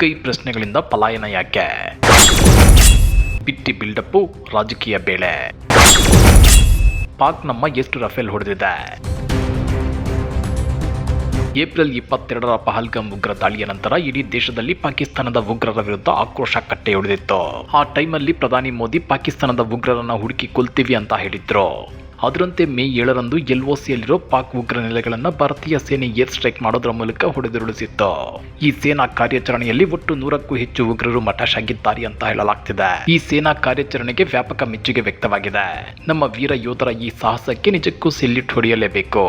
ಕೈ ಪ್ರಶ್ನೆಗಳಿಂದ ಪಲಾಯನ ಯಾಕೆ? ಬಿಟ್ಟಿ ಬಿಲ್ಡಪ್ಪು, ರಾಜಕೀಯ ಬೇಳೆ. ಪಾಕ್ ನಮ್ಮ ಎಷ್ಟು ರಫೇಲ್ ಹೊಡೆದಿದೆ? ಏಪ್ರಿಲ್ ಇಪ್ಪತ್ತೆರಡರ ಪಹಲ್ಗಾಮ್ ಉಗ್ರ ದಾಳಿಯ ನಂತರ ಇಡೀ ದೇಶದಲ್ಲಿ ಪಾಕಿಸ್ತಾನದ ಉಗ್ರರ ವಿರುದ್ಧ ಆಕ್ರೋಶ ಕಟ್ಟೆ ಕಟ್ಟೆಯೊಡೆದಿತ್ತು. ಆ ಟೈಮಲ್ಲಿ ಪ್ರಧಾನಿ ಮೋದಿ ಪಾಕಿಸ್ತಾನದ ಉಗ್ರರನ್ನ ಹುಡುಕಿ ಕೊಲ್ತೀವಿ ಅಂತ ಹೇಳಿದ್ರು. ಅದರಂತೆ ಮೇ ಏಳರಂದು ಎಲ್ಒಸಿಯಲ್ಲಿರೋ ಪಾಕ್ ಉಗ್ರ ನೆಲೆಗಳನ್ನು ಭಾರತೀಯ ಸೇನೆ ಏರ್ ಸ್ಟ್ರೈಕ್ ಮಾಡೋದ್ರ ಮೂಲಕ ಹೊಡೆದುರುಳಿಸಿತ್ತು. ಈ ಸೇನಾ ಕಾರ್ಯಾಚರಣೆಯಲ್ಲಿ ಒಟ್ಟು ನೂರಕ್ಕೂ ಹೆಚ್ಚು ಉಗ್ರರು ಮಟಾಶ್ ಅಂತ ಹೇಳಲಾಗ್ತಿದೆ. ಈ ಸೇನಾ ಕಾರ್ಯಾಚರಣೆಗೆ ವ್ಯಾಪಕ ಮೆಚ್ಚುಗೆ ವ್ಯಕ್ತವಾಗಿದೆ. ನಮ್ಮ ವೀರ ಯೋಧರ ಈ ಸಾಹಸಕ್ಕೆ ನಿಜಕ್ಕೂ ಸೆಲ್ಯೂಟ್ ಹೊಡೆಯಲೇಬೇಕು.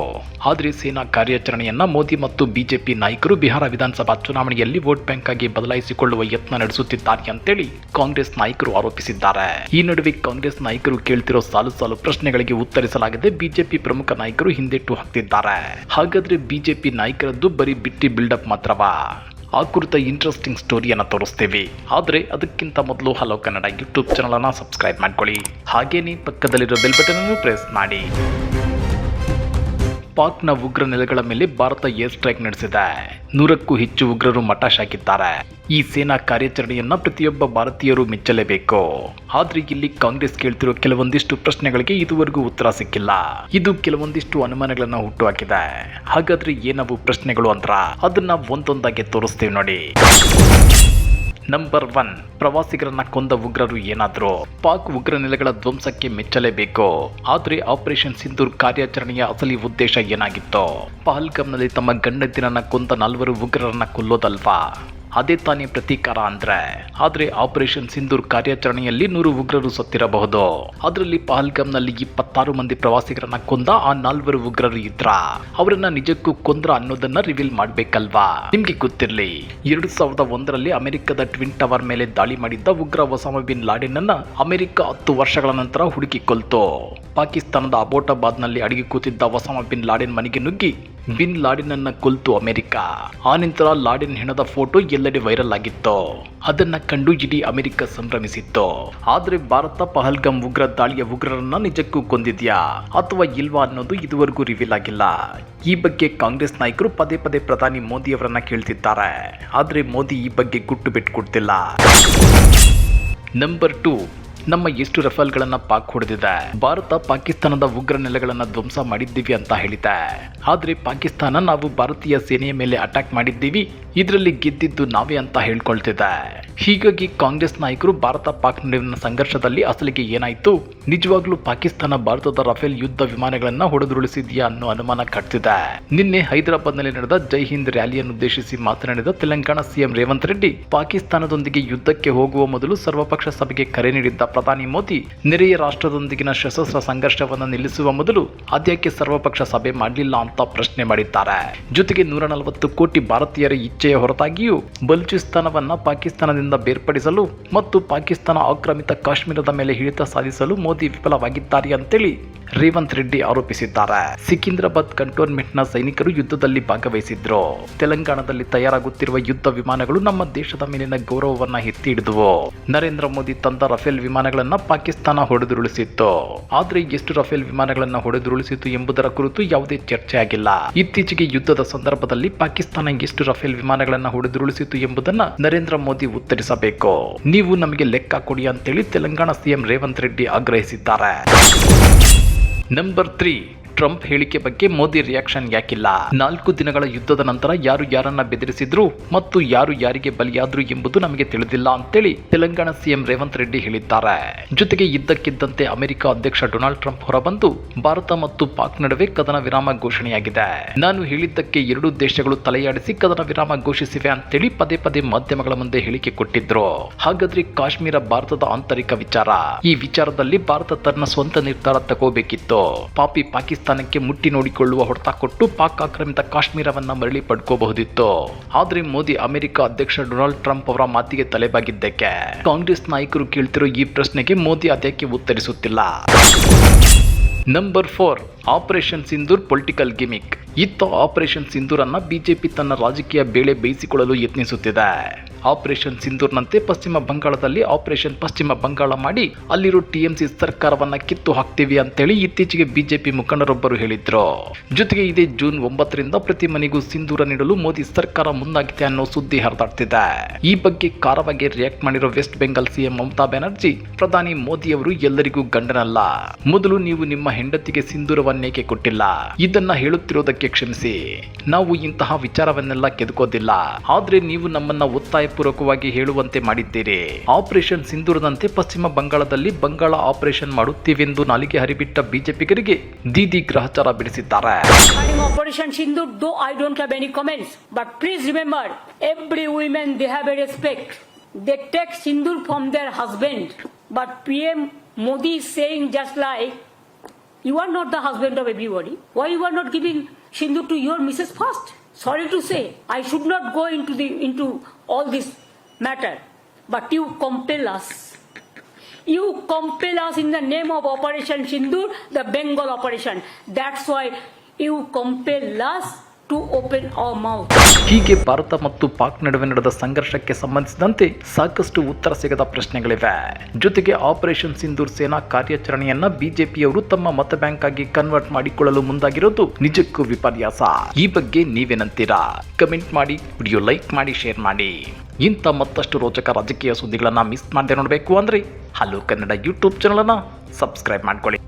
ಆದರೆ ಸೇನಾ ಕಾರ್ಯಾಚರಣೆಯನ್ನ ಮೋದಿ ಮತ್ತು ಬಿಜೆಪಿ ನಾಯಕರು ಬಿಹಾರ ವಿಧಾನಸಭಾ ಚುನಾವಣೆಯಲ್ಲಿ ವೋಟ್ ಬ್ಯಾಂಕ್ ಆಗಿ ಬದಲಾಯಿಸಿಕೊಳ್ಳುವ ಯತ್ನ ನಡೆಸುತ್ತಿದ್ದಾರೆ ಅಂತೇಳಿ ಕಾಂಗ್ರೆಸ್ ನಾಯಕರು ಆರೋಪಿಸಿದ್ದಾರೆ. ಈ ನಡುವೆ ಕಾಂಗ್ರೆಸ್ ನಾಯಕರು ಕೇಳ್ತಿರೋ ಸಾಲು ಸಾಲು ಪ್ರಶ್ನೆಗಳಿಗೆ ಉತ್ತರಿಸಲಾಗದೆ ಬಿಜೆಪಿ ಪ್ರಮುಖ ನಾಯಕರು ಹಿಂದೆಟ್ಟು ಹಾಕ್ತಿದ್ದಾರೆ. ಹಾಗಾದ್ರೆ ಬಿಜೆಪಿ ನಾಯಕರದ್ದು ಬರೀ ಬಿಟ್ಟಿ ಬಿಲ್ಡಪ್ ಮಾತ್ರವಾ? ಆ ಕುರಿತ ಇಂಟ್ರೆಸ್ಟಿಂಗ್ ಸ್ಟೋರಿಯನ್ನು ತೋರಿಸ್ತೀವಿ. ಆದರೆ ಅದಕ್ಕಿಂತ ಮೊದಲು ಹಲೋ ಕನ್ನಡ ಯೂಟ್ಯೂಬ್ ಚಾನಲನ್ನು ಸಬ್ಸ್ಕ್ರೈಬ್ ಮಾಡ್ಕೊಳ್ಳಿ. ಹಾಗೇನೇ ಪಕ್ಕದಲ್ಲಿರೋ ಬೆಲ್ ಬಟನ್ ಪ್ರೆಸ್ ಮಾಡಿ. ಪಾಕ್ನ ಉಗ್ರ ನೆಲೆಗಳ ಮೇಲೆ ಭಾರತ ಏರ್ ಸ್ಟ್ರೈಕ್ ನಡೆಸಿದೆ. ನೂರಕ್ಕೂ ಹೆಚ್ಚು ಉಗ್ರರು ಮಟಾಶ್ ಹಾಕಿದ್ದಾರೆ ಈ ಸೇನಾ ಕಾರ್ಯಾಚರಣೆಯನ್ನ ಪ್ರತಿಯೊಬ್ಬ ಭಾರತೀಯರು ಮೆಚ್ಚಲೇಬೇಕು. ಆದ್ರೆ ಇಲ್ಲಿ ಕಾಂಗ್ರೆಸ್ ಕೇಳ್ತಿರೋ ಕೆಲವೊಂದಿಷ್ಟು ಪ್ರಶ್ನೆಗಳಿಗೆ ಇದುವರೆಗೂ ಉತ್ತರ ಸಿಕ್ಕಿಲ್ಲ. ಇದು ಕೆಲವೊಂದಿಷ್ಟು ಅನುಮಾನಗಳನ್ನ ಹುಟ್ಟುಹಾಕಿದೆ. ಹಾಗಾದ್ರೆ ಏನವು ಪ್ರಶ್ನೆಗಳು ಅಂತ ಅದನ್ನ ಒಂದೊಂದಾಗಿ ತೋರಿಸ್ತೀವಿ ನೋಡಿ. ನಂಬರ್ ಒನ್ ಪ್ರವಾಸಿಗರನ್ನ ಕೊಂದ ಉಗ್ರರು ಏನಾದರೂ? ಪಾಕ್ ಉಗ್ರ ನೆಲೆಗಳ ಧ್ವಂಸಕ್ಕೆ ಮೆಚ್ಚಲೇಬೇಕು. ಆದರೆ ಆಪರೇಷನ್ ಸಿಂಧೂರ್ ಕಾರ್ಯಾಚರಣೆಯ ಅಸಲಿ ಉದ್ದೇಶ ಏನಾಗಿತ್ತು? ಪಹಲ್ಗಾಮ್ನಲ್ಲಿ ತಮ್ಮ ಗಂಡಂದಿರನ್ನ ಕೊಂದ ನಾಲ್ವರು ಉಗ್ರರನ್ನ ಕೊಲ್ಲೋದಲ್ವಾ? ಅದೇ ತಾನೇ ಪ್ರತೀಕಾರ ಅಂದ್ರೆ, ಆದ್ರೆ ಆಪರೇಷನ್ ಸಿಂಧೂರ್ ಕಾರ್ಯಾಚರಣೆಯಲ್ಲಿ ನೂರು ಉಗ್ರರು ಸತ್ತಿರಬಹುದು. ಅದರಲ್ಲಿ ಪಹಲ್ಗಾಮ್ನಲ್ಲಿ ಇಪ್ಪತ್ತಾರು ಮಂದಿ ಪ್ರವಾಸಿಗರನ್ನ ಕೊಂದ ಆ ನಾಲ್ವರು ಉಗ್ರರು ಇದ್ರ. ಅವರನ್ನ ನಿಜಕ್ಕೂ ಕೊಂದ್ರ ಅನ್ನೋದನ್ನ ರಿವೀಲ್ ಮಾಡ್ಬೇಕಲ್ವಾ? ನಿಮ್ಗೆ ಗೊತ್ತಿರ್ಲಿ, ಎರಡು ಸಾವಿರದ ಒಂದರಲ್ಲಿ ಅಮೆರಿಕದ ಟ್ವಿನ್ ಟವರ್ ಮೇಲೆ ದಾಳಿ ಮಾಡಿದ್ದ ಉಗ್ರ ಒಸಾಮ ಬಿನ್ ಲಾಡೆನ್ ಅನ್ನ ಅಮೆರಿಕ ಹತ್ತು ವರ್ಷಗಳ ನಂತರ ಹುಡುಕಿಕೊಳ್ತು ಪಾಕಿಸ್ತಾನದ ಪಾಕಿಸ್ತಾನದ ಅಬೋಟಾಬಾದ್ನಲ್ಲಿ ಅಡಿಗೆ ಕೂತಿದ್ದ ಒಸಾಮ ಬಿನ್ ಲಾಡೆನ್ ಮನೆಗೆ ನುಗ್ಗಿ ಬಿನ್ ಲಾಡಿನ್ ಅನ್ನ ಕೊಲ್ತು ಅಮೆರಿಕ. ಆ ನಂತರ ಲಾಡಿನ್ ಹೆಣದ ಫೋಟೋ ಎಲ್ಲೆಡೆ ವೈರಲ್ ಆಗಿತ್ತು. ಅದನ್ನ ಕಂಡು ಇಡೀ ಅಮೆರಿಕ ಸಂಭ್ರಮಿಸಿತ್ತು. ಆದ್ರೆ ಭಾರತ ಪಹಲ್ಗಾಮ್ ಉಗ್ರ ದಾಳಿಯ ಉಗ್ರರನ್ನ ನಿಜಕ್ಕೂ ಕೊಂದಿದ್ಯಾ? ಅಥವಾ ಇಲ್ವಾ ಅನ್ನೋದು ಇದುವರೆಗೂ ರಿವೀಲ್ ಆಗಿಲ್ಲ. ಈ ಬಗ್ಗೆ ಕಾಂಗ್ರೆಸ್ ನಾಯಕರು ಪದೇ ಪದೇ ಪ್ರಧಾನಿ ಮೋದಿ ಅವರನ್ನ ಕೇಳ್ತಿದ್ದಾರೆ. ಆದ್ರೆ ಮೋದಿ ಈ ಬಗ್ಗೆ ಗುಟ್ಟು ಬಿಟ್ಕೊಡ್ತಿಲ್ಲ ನಂಬರ್ ಟೂ. ನಮ್ಮ ಎಷ್ಟು ರಫೇಲ್ಗಳನ್ನ ಪಾಕ್ ಹೊಡೆದಿದೆ? ಭಾರತ ಪಾಕಿಸ್ತಾನದ ಉಗ್ರ ನೆಲೆಗಳನ್ನ ಧ್ವಂಸ ಮಾಡಿದ್ದೀವಿ ಅಂತ ಹೇಳಿದೆ. ಆದ್ರೆ ಪಾಕಿಸ್ತಾನ ನಾವು ಭಾರತೀಯ ಸೇನೆಯ ಮೇಲೆ ಅಟ್ಯಾಕ್ ಮಾಡಿದ್ದೀವಿ. ಇದರಲ್ಲಿ ಗೆದ್ದಿದ್ದು ನಾವೇ ಅಂತ ಹೇಳ್ಕೊಳ್ತಿದೆ. ಹೀಗಾಗಿ ಕಾಂಗ್ರೆಸ್ ನಾಯಕರು ಭಾರತ ಪಾಕ್ ನಡುವಿನ ಸಂಘರ್ಷದಲ್ಲಿ ಅಸಲಿಗೆ ಏನಾಯ್ತು? ನಿಜವಾಗ್ಲೂ ಪಾಕಿಸ್ತಾನ ಭಾರತದ ರಫೇಲ್ ಯುದ್ಧ ವಿಮಾನಗಳನ್ನ ಹೊಡೆದುರುಳಿಸಿದ್ಯಾ ಅನ್ನೋ ಅನುಮಾನ ಕಟ್ತಿದೆ. ನಿನ್ನೆ ಹೈದರಾಬಾದ್ನಲ್ಲಿ ನಡೆದ ಜೈ ಹಿಂದ್ ರ್ಯಾಲಿಯನ್ನು ಉದ್ದೇಶಿಸಿ ಮಾತನಾಡಿದ ತೆಲಂಗಾಣ ಸಿಎಂ ರೇವಂತ್ ರೆಡ್ಡಿ, ಪಾಕಿಸ್ತಾನದೊಂದಿಗೆ ಯುದ್ಧಕ್ಕೆ ಹೋಗುವ ಮೊದಲು ಸರ್ವಪಕ್ಷ ಸಭೆಗೆ ಕರೆ ನೀಡಿದ್ದ ಪ್ರಧಾನಿ ಮೋದಿ ನೆರೆಯ ರಾಷ್ಟ್ರದೊಂದಿಗಿನ ಸಶಸ್ತ್ರ ಸಂಘರ್ಷವನ್ನು ನಿಲ್ಲಿಸುವ ಮೊದಲು ಅದ್ಯಾಕೆ ಸರ್ವಪಕ್ಷ ಸಭೆ ಮಾಡಲಿಲ್ಲ ಅಂತ ಪ್ರಶ್ನೆ ಮಾಡಿದ್ದಾರೆ. ಜೊತೆಗೆ ನೂರ ನಲವತ್ತು ಕೋಟಿ ಭಾರತೀಯರ ಇಚ್ಛೆಯ ಹೊರತಾಗಿಯೂ ಬಲೂಚಿಸ್ತಾನವನ್ನ ಪಾಕಿಸ್ತಾನದಿಂದ ಬೇರ್ಪಡಿಸಲು ಮತ್ತು ಪಾಕಿಸ್ತಾನ ಆಕ್ರಮಿತ ಕಾಶ್ಮೀರದ ಮೇಲೆ ಹಿಡಿತ ಸಾಧಿಸಲು ಮೋದಿ ವಿಫಲವಾಗಿದ್ದಾರೆ ಅಂತೇಳಿ ರೇವಂತ್ ರೆಡ್ಡಿ ಆರೋಪಿಸಿದ್ದಾರೆ. ಸಿಕಿಂದ್ರಾಬಾದ್ ಕಂಟೋನ್ಮೆಂಟ್ನ ಸೈನಿಕರು ಯುದ್ಧದಲ್ಲಿ ಭಾಗವಹಿಸಿದ್ರು. ತೆಲಂಗಾಣದಲ್ಲಿ ತಯಾರಾಗುತ್ತಿರುವ ಯುದ್ಧ ವಿಮಾನಗಳು ನಮ್ಮ ದೇಶದ ಮೇಲಿನ ಗೌರವವನ್ನ ಎತ್ತಿ ಹಿಡಿದುವು ನರೇಂದ್ರ ಮೋದಿ ತಂದ ರಫೇಲ್ ವಿಮಾನಗಳನ್ನ ಪಾಕಿಸ್ತಾನ ಹೊಡೆದುರುಳಿಸಿತ್ತು. ಆದ್ರೆ ಎಷ್ಟು ರಫೇಲ್ ವಿಮಾನಗಳನ್ನ ಹೊಡೆದುರುಳಿಸಿತು ಎಂಬುದರ ಕುರಿತು ಯಾವುದೇ ಚರ್ಚೆ ಆಗಿಲ್ಲ. ಇತ್ತೀಚೆಗೆ ಯುದ್ಧದ ಸಂದರ್ಭದಲ್ಲಿ ಪಾಕಿಸ್ತಾನ ಎಷ್ಟು ರಫೇಲ್ ವಿಮಾನಗಳನ್ನ ಹೊಡೆದುರುಳಿಸಿತು ಎಂಬುದನ್ನ ನರೇಂದ್ರ ಮೋದಿ ಉತ್ತರಿಸಬೇಕು. ನೀವು ನಮಗೆ ಲೆಕ್ಕ ಕೊಡಿ ಅಂತೇಳಿ ತೆಲಂಗಾಣ ಸಿಎಂ ರೇವಂತ್ ರೆಡ್ಡಿ ಆಗ್ರಹಿಸಿದ್ದಾರೆ. ನಂಬರ್ ತ್ರೀ ಟ್ರಂಪ್ ಹೇಳಿಕೆ ಬಗ್ಗೆ ಮೋದಿ ರಿಯಾಕ್ಷನ್ ಯಾಕಿಲ್ಲ ನಾಲ್ಕು ದಿನಗಳ ಯುದ್ಧದ ನಂತರ ಯಾರು ಯಾರನ್ನ ಬೆದರಿಸಿದ್ರು ಮತ್ತು ಯಾರು ಯಾರಿಗೆ ಬಲಿಯಾದ್ರು ಎಂಬುದು ನಮಗೆ ತಿಳಿದಿಲ್ಲ ಅಂತೇಳಿ ತೆಲಂಗಾಣ ಸಿಎಂ ರೇವಂತ್ ರೆಡ್ಡಿ ಹೇಳಿದ್ದಾರೆ. ಜೊತೆಗೆ ಇದ್ದಕ್ಕಿದ್ದಂತೆ ಅಮೆರಿಕ ಅಧ್ಯಕ್ಷ ಡೊನಾಲ್ಡ್ ಟ್ರಂಪ್ ಹೊರಬಂದು ಭಾರತ ಮತ್ತು ಪಾಕ್ ನಡುವೆ ಕದನ ವಿರಾಮ ಘೋಷಣೆಯಾಗಿದೆ. ನಾನು ಹೇಳಿದ್ದಕ್ಕೆ ಎರಡೂ ದೇಶಗಳು ತಲೆಯಾಡಿಸಿ ಕದನ ವಿರಾಮ ಘೋಷಿಸಿವೆ ಅಂತೇಳಿ ಪದೇ ಪದೇ ಮಾಧ್ಯಮಗಳ ಮುಂದೆ ಹೇಳಿಕೆ ಕೊಟ್ಟಿದ್ರು. ಹಾಗಾದ್ರೆ ಕಾಶ್ಮೀರ ಭಾರತದ ಆಂತರಿಕ ವಿಚಾರ? ಈ ವಿಚಾರದಲ್ಲಿ ಭಾರತ ತನ್ನ ಸ್ವಂತ ನಿರ್ಧಾರ ತಗೋಬೇಕಿತ್ತು. ಪಾಪಿ ಪಾಕಿಸ್ತಾನಕ್ಕೆ ಮುಟ್ಟಿ ನೋಡಿಕೊಳ್ಳುವ ಹೊಡೆತ ಕೊಟ್ಟು ಪಾಕ್ ಆಕ್ರಮಿತ ಕಾಶ್ಮೀರವನ್ನ ಮರಳಿ ಪಡ್ಕೋಬಹುದಿತ್ತು. ಆದರೆ ಮೋದಿ ಅಮೆರಿಕ ಅಧ್ಯಕ್ಷ ಡೊನಾಲ್ಡ್ ಟ್ರಂಪ್ ಅವರ ಮಾತಿಗೆ ತಲೆಬಾಗಿದ್ದಕ್ಕೆ. ಕಾಂಗ್ರೆಸ್ ನಾಯಕರು ಕೇಳ್ತಿರೋ ಈ ಪ್ರಶ್ನೆಗೆ ಮೋದಿ ಅದಕ್ಕೆ ಉತ್ತರಿಸುತ್ತಿಲ್ಲ? Number four operation Sindoor political gimmick ಇತ್ತ ಆಪರೇಷನ್ ಸಿಂಧೂರನ್ನ ಬಿಜೆಪಿ ತನ್ನ ರಾಜಕೀಯ ಬೇಳೆ ಬೇಯಿಸಿಕೊಳ್ಳಲು ಯತ್ನಿಸುತ್ತಿದೆ. ಆಪರೇಷನ್ ಸಿಂಧೂರ್ನಂತೆ ಪಶ್ಚಿಮ ಬಂಗಾಳದಲ್ಲಿ ಆಪರೇಷನ್ ಪಶ್ಚಿಮ ಬಂಗಾಳ ಮಾಡಿ ಅಲ್ಲಿರೋ ಟಿಎಂಸಿ ಸರ್ಕಾರವನ್ನ ಕಿತ್ತು ಹಾಕ್ತೀವಿ ಅಂತೇಳಿ ಇತ್ತೀಚೆಗೆ ಬಿಜೆಪಿ ಮುಖಂಡರೊಬ್ಬರು ಹೇಳಿದ್ರು. ಜೊತೆಗೆ ಇದೇ ಜೂನ್ ಒಂಬತ್ತರಿಂದ ಪ್ರತಿ ಮನೆಗೂ ಸಿಂಧೂರ ನೀಡಲು ಮೋದಿ ಸರ್ಕಾರ ಮುಂದಾಗಿದೆ ಅನ್ನೋ ಸುದ್ದಿ ಹರಿದಾಡ್ತಿದೆ. ಈ ಬಗ್ಗೆ ಕಾರವಾಗಿ ರಿಯಾಕ್ಟ್ ಮಾಡಿರೋ West Bengal CM Mamata Banerjee, ಪ್ರಧಾನಿ ಮೋದಿ ಅವರು ಎಲ್ಲರಿಗೂ ಗಂಡನಲ್ಲ. ಮೊದಲು ನೀವು ನಿಮ್ಮ ಹೆಂಡತಿಗೆ ಸಿಂಧೂರವನ್ನೇಕೆ ಕೊಟ್ಟಿಲ್ಲ? ಇದನ್ನ ಹೇಳುತ್ತಿರೋದಕ್ಕೆ ಕ್ಷಮಿಸಿ. ನಾವು ಇಂತಹ ವಿಚಾರವನ್ನೆಲ್ಲ ಕೆದಕೋದಿಲ್ಲ. ಆದ್ರೆ ನೀವು ನಮ್ಮನ್ನ ಹೃದಯಪೂರ್ವಕವಾಗಿ ಹೇಳುವಂತೆ ಮಾಡಿದ್ದೀರಿ. ಆಪರೇಷನ್ ಸಿಂಧೂರದಂತೆ ಪಶ್ಚಿಮ ಬಂಗಾಳದಲ್ಲಿ ಬಂಗಾಳ ಆಪರೇಷನ್ ಮಾಡುತ್ತೇವೆಂದು ನಾಲಿಗೆ ಹರಿಬಿಟ್ಟ ಬಿಜೆಪಿಗರಿಗೆ ದೀದಿ ಗ್ರಹಚಾರ ಬಿಡಿಸಿದ್ದಾರೆ. Operation Sindoor do I don't have any comments but please remember every women they have a respect they take sindoor from their husband but PM Modi saying just like you are not the husband of everybody why you are not giving sindoor to your missus first Sorry to say, I should not go into the into all this matter, but you compel us. You compel us in the name of Operation Sindur, the Bengal operation. That's why you compel us to open our mouth ಹೀಗೆ ಭಾರತ ಮತ್ತು ಪಾಕ್ ನಡುವೆ ನಡೆದ ಸಂಘರ್ಷಕ್ಕೆ ಸಂಬಂಧಿಸಿದಂತೆ ಸಾಕಷ್ಟು ಉತ್ತರ ಸಿಗದ ಪ್ರಶ್ನೆಗಳಿವೆ. ಜೊತೆಗೆ ಆಪರೇಷನ್ ಸಿಂಧೂರ್ ಸೇನಾ ಕಾರ್ಯಾಚರಣೆಯನ್ನ ಬಿಜೆಪಿಯವರು ತಮ್ಮ ಮತ ಬ್ಯಾಂಕ್ ಆಗಿ ಕನ್ವರ್ಟ್ ಮಾಡಿಕೊಳ್ಳಲು ಮುಂದಾಗಿರೋದು ನಿಜಕ್ಕೂ ವಿಪರ್ಯಾಸ. ಈ ಬಗ್ಗೆ ನೀವೇನಂತೀರಾ? ಕಮೆಂಟ್ ಮಾಡಿ ವಿಡಿಯೋ ಲೈಕ್ ಮಾಡಿ ಶೇರ್ ಮಾಡಿ. ಇಂಥ ಮತ್ತಷ್ಟು ರೋಚಕ ರಾಜಕೀಯ ಸುದ್ದಿಗಳನ್ನ ಮಿಸ್ ಮಾಡದೆ ನೋಡಬೇಕು ಅಂದ್ರೆ ಹಲೋ ಕನ್ನಡ ಯೂಟ್ಯೂಬ್ ಚಾನಲನ್ನು ಸಬ್ಸ್ಕ್ರೈಬ್ ಮಾಡ್ಕೊಳ್ಳಿ.